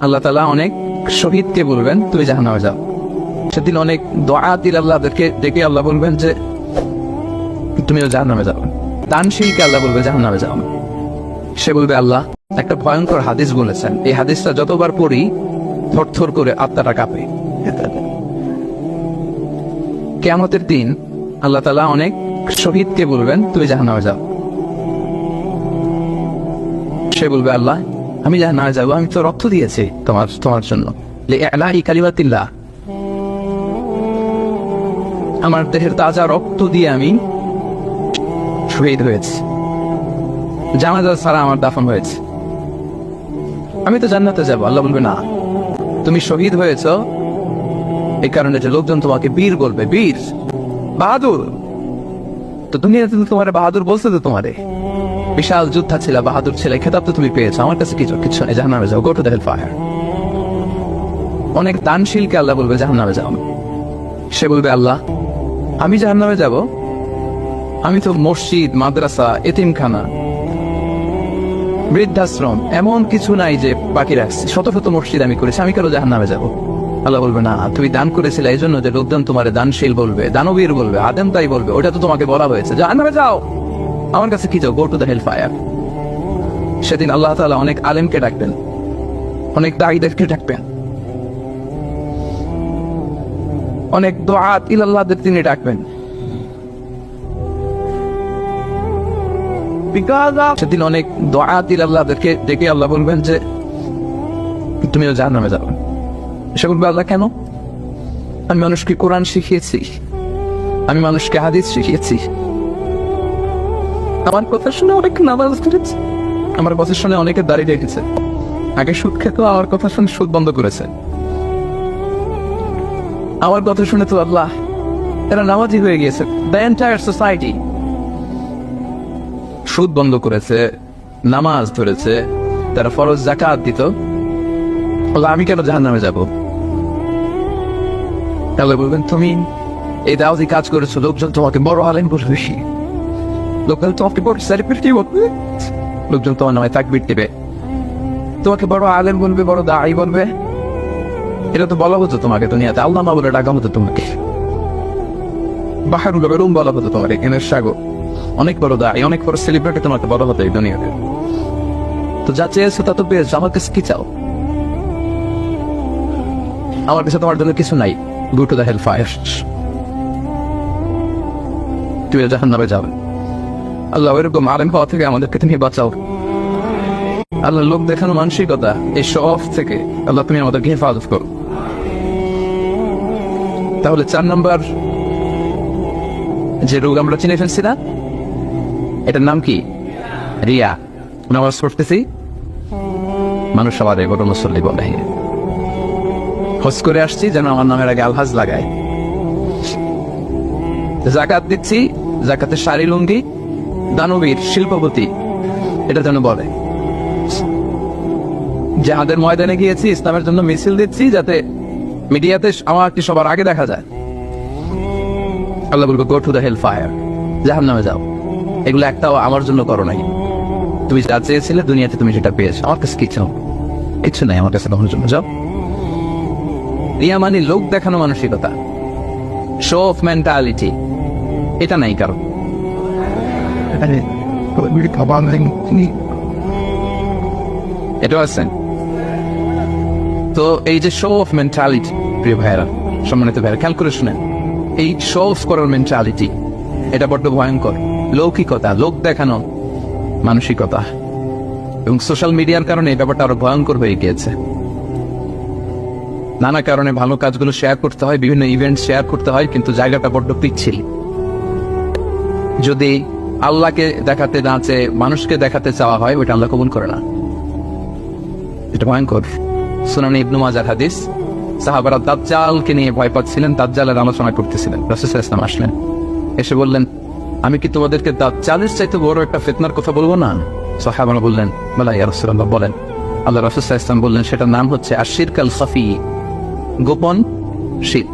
আল্লাহ তালা অনেক শহীদকে বলবেন, তুমি জাহান্নামে যাও। সেদিন অনেক দোয়া দিল আল্লাহদেরকে ডেকে আল্লাহ বলবেন যে, তুমিও জাহান্নামে যাও। দানশীলকে আল্লাহ বলবে, জাহান্নামে যাও। সে বলবে, আল্লাহ, একটা ভয়ঙ্কর হাদিস বলেছেন। এই হাদিসটা যতবার পড়ি, থরথর করে আত্মাটা কাঁপে। কেয়ামতের দিন আল্লাহ তালা অনেক শহীদকে বলবেন, তুমি জাহান্নামে যাও। সে বলবে, আল্লাহ আমি জাহান্নামে যাব, আমি তো রক্ত দিয়েছি তোমার তোমার জন্য। আমার দেহের তাজা রক্ত দিয়ে আমি শহীদ হয়েছি। জানাজা ছাড়া আমার দাফন হয়েছে। আমি তো জান্নাতে যাব, আল্লাহ বলবে না। তুমি শহীদ হয়েছ এই কারণে যে লোকজন তোমাকে বীর বলবে, বীর, বাহাদুর। তো দুনিয়াতে তো তোমার বাহাদুর বলছে তো তোমারে। বিশাল যোদ্ধা ছিল, বাহাদুর ছিল, খেতাব তো তুমি পেয়েছ। আমার কাছে কিছু কিছু নেই, জাহান্নামে যাও, গো টু দ্য ফায়ার অনেক দানশীলকে আল্লাহ বলবে, জাহান্নামে যাও। সে বলবে, আল্লাহ, আমি জাহান্নামে যাব। আমি তো মসজিদ, মাদ্রাসা, এতিমখানা, বৃদ্ধাশ্রম, এমন কিছু নাই যে বাকি রাখছি। শত শত মসজিদ আমি করেছি, আমি কেন জাহান নামে যাব? আল্লাহ বলবে, না, তুমি দান করেছিলে এই জন্য যে লোকজন তোমার দানশীল বলবে, দানবীর বলবে আদেম তাই বলবে, ওটা তো তোমাকে বলা হয়েছে। জাহান নামে যাও! আমার কাছে কি যাও? Go to the hell fire সেদিন আল্লাহ তাআলা অনেক আলেমকে ডাকবেন। অনেক দায়ীদেরকে ডাকবেন। অনেক দোয়াত ইলাল্লাহদের তিনি ডাকবেন। সেদিন অনেক দোয়া দিল আল্লাহদেরকে ডেকে আল্লাহ বলবেন যে তুমিও জাহান নামে যাবে সে বলবে, আল্লাহ, কেন? আমি মানুষকে কোরআন শিখিয়েছি। আমি মানুষকে হাদিস শিখিয়েছি। আমার কথা শুনে অনেক নামাজ করেছে আমার কথা শুনে অনেকে দাঁড়িয়ে রেখেছে। আগে সুদ খেত, আমার কথা শুনে সুদ বন্ধ করেছে। আমার কথা শুনে তো আল্লাহ, এরা নামাজি হয়ে গিয়েছে। দ্য এন্টায়ার সোসাইটি সুদ বন্ধ করেছে, নামাজ ধরেছে, তারা ফরজ জাকাত দিত। আমি কেন জাহান নামে যাব? তাহলে বলবেন, তুমি এই দাওয়াতি কাজ করেছ, লোকজন তোমাকে বড় আলেম বলবে লোকজন তোমাকে বড় সেলিব্রিটি বলবে। লোকজন তোমার নামে তাকবির দেবে তোমাকে বড় আলেম বলবে, বড় দায়ী বলবে। এটা তো বলা হতো তোমাকে দুনিয়াতে। আল্লাহ মা বলে ডাকা হতো তোমাকে। বাহারুল বেরুম বলা হতো তোমার এখানে সাগর। অনেক বড় দায় অনেক বড় সেলিব্রিটি তোমাকে বড় হতো এই দুনিয়াতে। তো যা চেয়েছো তা তো পেয়েছ, আমার কাছে কি চাও? আমার কাছে তোমার জন্য কিছু নাই। Go to the hell fire তুমি জাহান নামে যাবে। আল্লাহ এরকম আলেম হওয়া থেকে আমাদেরকে তুমি বাঁচাও। আল্লাহ লোক দেখানো মানসিকতা, এই শফ থেকে আল্লাহ তুমি আমাদেরকে হেফাজত করো। তাহলে চার নম্বর যে রোগ আমরা চিনে ফেলছি না, এটার নাম কি? রিয়া। নামাজ পড়তেছি, মানুষ সবার এগোটো মুসল্লি বলে। হস করে আসছি যেন আমার নামের আগে আলহাজ লাগায়। জাকাত দিচ্ছি, জাকাতের শাড়ি লুঙ্গি দানবীর শিল্পপতি, এটা যেন বলে। যাহাদের ময়দানে গিয়েছি, ইসলামের জন্য মিছিল দিচ্ছি, যাতে মিডিয়াতে আমারটি সবার আগে দেখা যায়। আল্লাহ বলবে go to the hell fire জাহান নামে যাও। এগুলো একটাও আমার জন্য করো নাই। তুমি যা চেয়েছিলে, দুনিয়াতে তুমি সেটা পেয়েছ। আমার কাছে কিছু কিছু নাই, আমার কাছে তোমার জন্য। যাও। রিয়া মানে লোক দেখানো মানসিকতা। শো অফ মেন্টালিটি এটা নাই কারণ। তো এই যে শো অফ মেন্টালিটি প্রিয় ভাইয়েরা, সম্মানিত ভাইয়েরা খেয়াল করে শুনেন এই শো অফ করার মেন্টালিটি এটা বড্ড ভয়ঙ্কর। লৌকিকতা, লোক দেখানো, মানসিকতা। এবং সোশ্যাল মিডিয়ার কারণে এই ব্যাপারটা আরও ভয়ঙ্কর হয়ে গিয়েছে। নানা কারণে ভালো কাজগুলো শেয়ার করতে হয়, বিভিন্ন ইভেন্ট শেয়ার করতে হয়, কিন্তু জায়গাটা বড্ড পিচ্ছিল। যদি আল্লাহকে দেখাতে না চেয়ে মানুষকে দেখাতে চাওয়া হয়, ওইটা আল্লাহ কবুল করে না। এটা ভয়ঙ্কর। সুনানি ইবনু মাজার হাদিস, সাহাবারা দাজ্জালকে নিয়ে ভয় পাচ্ছিলেন, দাজ্জালের আলোচনা করতেছিলেন রাসূল ইসলাম আসলেন, এসে বললেন, আমি কি তোমাদেরকে দাজ্জালের চাইতে বড় একটা ফেতনার কথা বলব না? সাহাবারা বললেন, বলা, ইয়া বলেন। আল্লাহ রাসূল ইসলাম বললেন, সেটার নাম হচ্ছে আশিরকাল সফি গোপন শীত।